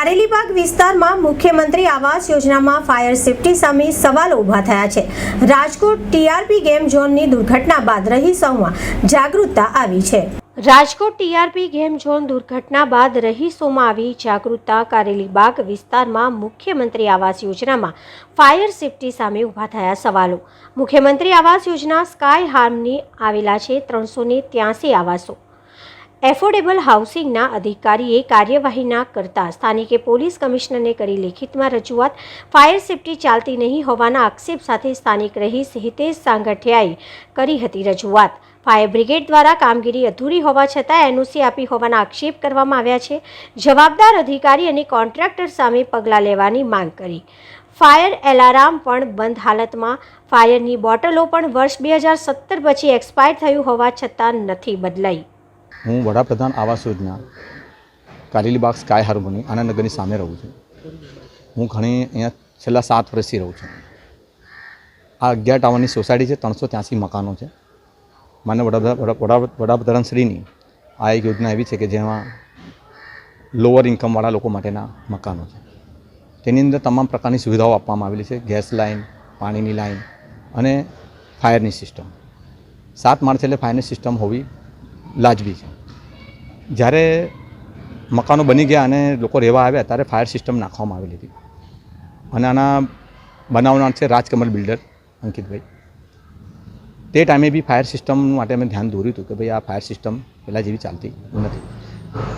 કારેલીબાગ વિસ્તારમાં મુખ્યમંત્રી આવાસ યોજનામાં ફાયર સેફટી સામે સવાલો ઊભા થયા છે. રાજકોટ ટીઆરપી ગેમ ઝોનની દુર્ઘટના બાદ રહીશોમાં જાગૃતતા આવી છે. રાજકોટ ટીઆરપી ગેમ ઝોન દુર્ઘટના બાદ રહીશોમાં આવી જાગૃતતા કારેલીબાગ વિસ્તારમાં મુખ્યમંત્રી આવાસ યોજનામાં ફાયર સેફટી સામે ઊભા થયા સવાલો. મુખ્યમંત્રી આવાસ યોજના સ્કાય હાર્મની આવેલા છે ત્રણસો ત્યાસી આવાસો. એફોર્ડેબલ હાઉસિંગના અધિકારીએ કાર્યવાહી ના કરતા સ્થાનિકે પોલીસ કમિશનરને કરી લેખિતમાં રજૂઆત. ફાયર સેફટી ચાલતી નહીં હોવાના આક્ષેપ સાથે સ્થાનિક રહીશ હિતેશ સાંગઠિયાએ કરી હતી રજૂઆત. ફાયર બ્રિગેડ દ્વારા કામગીરી અધૂરી હોવા છતાં એનઓસી આપી હોવાના આક્ષેપ કરવામાં આવ્યા છે. જવાબદાર અધિકારી અને કોન્ટ્રાક્ટર સામે પગલાં લેવાની માંગ કરી. ફાયર એલાર્મ પણ બંધ હાલતમાં. ફાયરની બોટલો પણ વર્ષ બે હજાર સત્તર પછી એક્સપાયર થયું હોવા છતાં નથી બદલાઈ. હું વડાપ્રધાન આવાસ યોજના, કારેલીબાગ સ્કાય હાર્મોની આનંદનગરની સામે રહું છું. હું ઘણી અહીંયા છેલ્લા સાત વર્ષથી રહું છું. આ અગિયાર ટાવરની સોસાયટી છે, ત્રણસો ત્યાંસી મકાનો છે. માન્ય વડાપ્રધાન, વડા- વડાપ્રધાન શ્રીની આ એક યોજના એવી છે કે જેમાં લોઅર ઇન્કમવાળા લોકો માટેના મકાનો છે. તેની અંદર તમામ પ્રકારની સુવિધાઓ આપવામાં આવેલી છે, ગેસ લાઇન પાણીની લાઇન અને ફાયરની સિસ્ટમ. સાત માળ એટલે ફાયરની સિસ્ટમ હોવી લાજવી છે. જ્યારે મકાનો બની ગયા અને લોકો રહેવા આવ્યા, ત્યારે ફાયર સિસ્ટમ નાખવામાં આવેલી હતી અને આના બનાવનાર છે રાજકમલ બિલ્ડર અંકિતભાઈ. તે ટાઈમે બી ફાયર સિસ્ટમ માટે અમે ધ્યાન દોર્યું હતું કે ભાઈ આ ફાયર સિસ્ટમ પહેલાં જેવી ચાલતી નથી.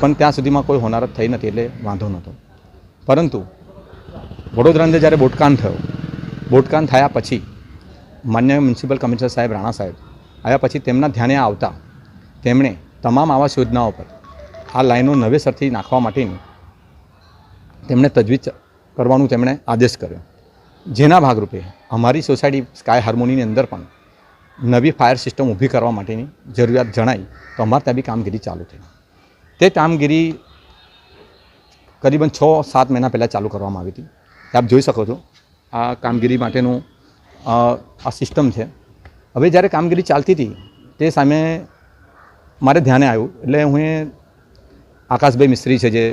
પણ ત્યાં સુધીમાં કોઈ હોનારત થઈ નથી એટલે વાંધો નહોતો. પરંતુ વડોદરા અંદર જ્યારે બોટકાન થયો, બોટકાન થયા પછી માન્ય મ્યુનિસિપલ કમિશનર સાહેબ રાણા સાહેબ આવ્યા પછી તેમના ધ્યાને આવતા તેમણે તમામ આવાસ યોજનાઓ પર આ લાઈનો નવેસરથી નાખવા માટેની તેમણે તજવીજ કરવાનું તેમણે આદેશ કર્યો. જેના ભાગરૂપે અમારી સોસાયટી સ્કાય હાર્મોનીની અંદર પણ નવી ફાયર સિસ્ટમ ઊભી કરવા માટેની જરૂરિયાત જણાઈ તો અમારે ત્યાં બી કામગીરી ચાલુ થઈ. તે કામગીરી કરીબન છ, સાત મહિના પહેલાં ચાલુ કરવામાં આવી હતી. આપ જોઈ શકો છો, આ કામગીરી માટેનું આ સિસ્ટમ છે. હવે જ્યારે કામગીરી ચાલતી હતી, તે સામે મારે ધ્યાને આવ્યું. એટલે હું આકાશભાઈ મિસ્ત્રી છે જે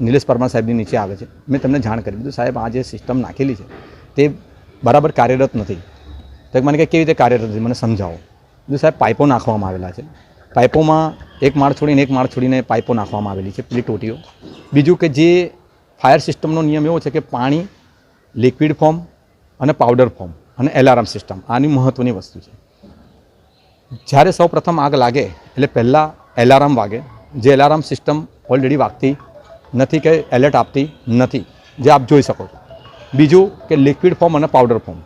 નિલેશ પરમાર સાહેબની નીચે આવે છે. મેં તમને જાણ કરી. દીધું સાહેબ, આ જે સિસ્ટમ નાખેલી છે, તે બરાબર કાર્યરત નથી. તો મને કે, કેવી રીતે કાર્યરત નથી? મને સમજાવો. બીજું સાહેબ, પાઇપો નાખવામાં આવેલા છે. પાઇપોમાં એક માળ છોડીને એક માળ છોડીને પાઇપો નાખવામાં આવેલી છે, પેલી ટોટીઓ. બીજું કે જે ફાયર સિસ્ટમનો નિયમ એવો છે કે પાણી લિક્વિડ ફોર્મ અને પાવડર ફોર્મ અને એલાર્મ સિસ્ટમ, આની મહત્ત્વની વસ્તુ છે. જ્યારે સૌ પ્રથમ આગ લાગે, એટલે પહેલાં એલાર્મ વાગે. જે એલાર્મ સિસ્ટમ ઓલરેડી વાગતી નથી કે એલર્ટ આપતી નથી. જે આપ જોઈ શકો છો. બીજું કે લિક્વિડ ફોર્મ અને પાવડર ફોર્મ.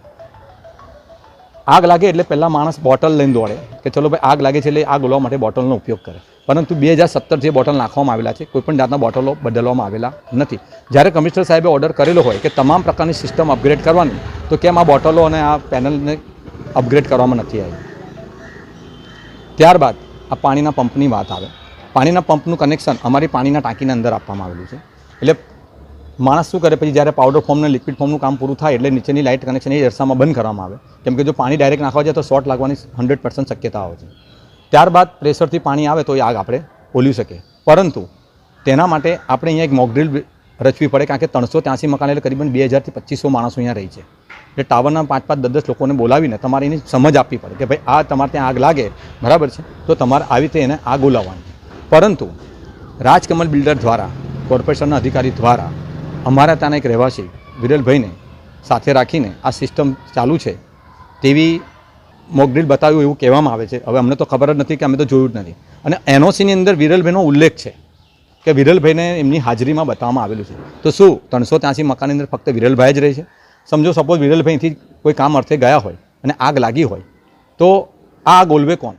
આગ લાગે એટલે પહેલાં માણસ બોટલ લઈને દોડે કે ચલો ભાઈ આગ લાગે છે એટલે આગ ઓલવા માટે બોટલનો ઉપયોગ કરે. પરંતુ બે હજાર સત્તર જે બોટલ નાખવામાં આવેલા છે, કોઈપણ જાતના બોટલો બદલવામાં આવેલા નથી. જ્યારે કમિશનર સાહેબે ઓર્ડર કરેલો હોય કે તમામ પ્રકારની સિસ્ટમ અપગ્રેડ કરવાની, તો કેમ આ બોટલો અને આ પેનલને અપગ્રેડ કરવામાં નથી આવી? ત્યારબાદ આ પાણીના પંપની વાત આવે. પાણીના પંપનું કનેક્શન અમારી પાણીના ટાંકીના અંદર આપવામાં આવેલું છે. એટલે માણસ શું કરે? પછી જ્યારે પાવડર ફોર્મને લિક્વિડ ફોર્મનું કામ પૂરું થાય એટલે નીચેની લાઇટ કનેક્શન એ અરસામાં બંધ કરવામાં આવે. કેમ કે જો પાણી ડાયરેક્ટ નાખવા જાય તો શોર્ટ લાગવાની હંડ્રેડ પર્સન્ટ શક્યતાઓ છે. ત્યારબાદ પ્રેશરથી પાણી આવે તો એ આગ આપણે ઓલી શકે. પરંતુ તેના માટે આપણે અહીંયા એક મોકડ્રીલ રચવી પડે, કારણ કે ત્રણસો ત્યાંસી મકાન એટલે કરીબન બે હજારથી પચીસો માણસો અહીંયા રહી છે. એટલે ટાવરના પાંચ પાંચ દસ દસ લોકોને બોલાવીને તમારે એની સમજ આપવી પડે કે ભાઈ આ તમારે ત્યાં આગ લાગે, બરાબર છે? તો તમારે આવી રીતે એને આગ ઓલાવવાની. પરંતુ રાજકમલ બિલ્ડર દ્વારા, કોર્પોરેશનના અધિકારી દ્વારા અમારા ત્યાંના એક રહેવાસી વિરલભાઈને સાથે રાખીને આ સિસ્ટમ ચાલુ છે તેવી મોકડ્રીલ બતાવ્યું એવું કહેવામાં આવે છે. હવે અમને તો ખબર જ નથી કે અમે તો જોયું જ નથી. અને એનઓસીની અંદર વિરલભાઈનો ઉલ્લેખ છે કે વિરલભાઈને એમની હાજરીમાં બતાવવામાં આવેલું છે. તો શું, ત્રણસો ત્યાંસી મકાનની અંદર ફક્ત વિરલભાઈ જ રહે છે? સમજો સપોઝ વિરલભાઈથી કોઈ કામ અર્થે ગયા હોય અને આગ લાગી હોય, તો આ આગ ઓલવે કોણ?